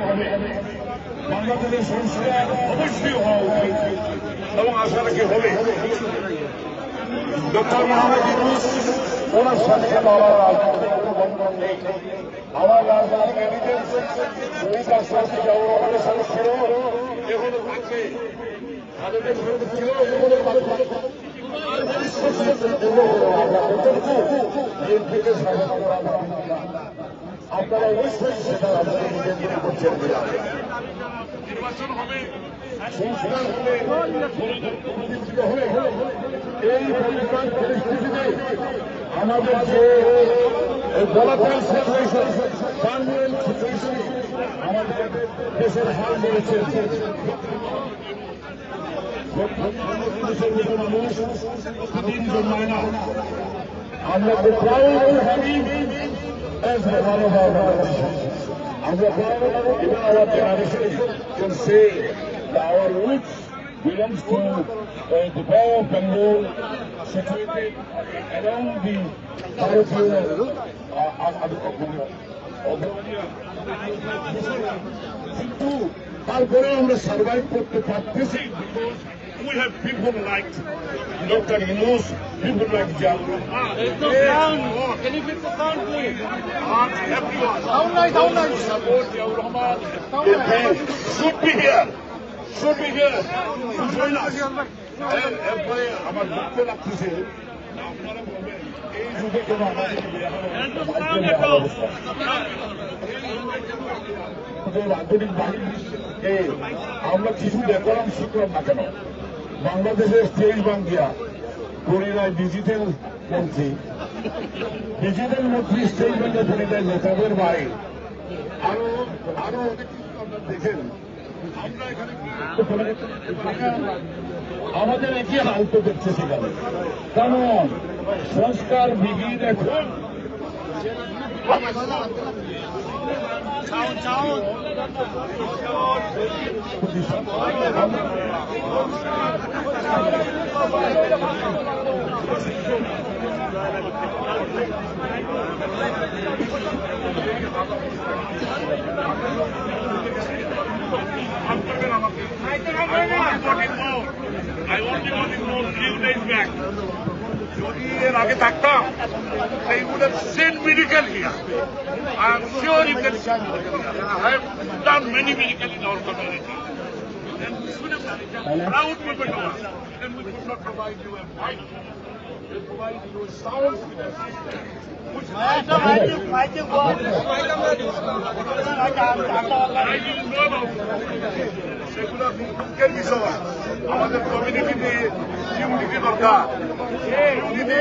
হবে বাংলাদেশের সংস্কার অবশ্যই হওয়া উচিত এবং আশা রাখি হবে ডক্টর মোহাম্মদ ইউনুস ওনার আপনারা অবশ্যই সেটা নির্বাচন হবে সংস্কার হবে এই পরিষ্কার পরিস্থিতিতে আমাদের যে বলাফল সিচুয়েশন পারমানেন্ট সিচুয়েশন আমাদের দেশের হাল দিন জন্মায় না আমরা of even our generation can say that our roots belongs to uh, the Bay of Bengal situated around the Bharatiya কিন্তু তারপরে আমরা সার্ভাইভ করতে পারতেছি we have people like Dr. Yunus, people like Jalur. the sound. Can you fix the sound, please? Not everyone. Sound nice, sound nice. support Jalur Rahman campaign should be here. Should be here to join us. এর- এরপরে আমার দুঃখ লাগতেছে আপনারা বলবেন এই যুগে কেন আমাদের। আধুনিক বাহিনীকে আমরা কিছু ডেকোরাম শিখলাম না কেন বাংলাদেশের স্টেজ বাঙ্গিয়া পরিণয় ডিজিটাল মন্ত্রী। ডিজিটাল মন্ত্রী স্টেজ বাঙ্গিয়া পরিণয় নেতাদের ভাই। আরও আরও অনেক কিছু আপনারা দেখেন। আমরা এখানে আমাদের একই হাল তো দেখছে সেখানে। কেমন সংস্কার বিগিন এখন। sound. যদি এর আগে থাকতাম they would have seen miracle here. I am sure you can see miracle here. I have done many miracles in our community. And we should have done it. Proud people to us. And we could not provide you a mic. We provide you a sound system. Which I I didn't know about. সেগুলো দুঃখের বিষয় আমাদের কমিউনিটিতে unity দরকার unity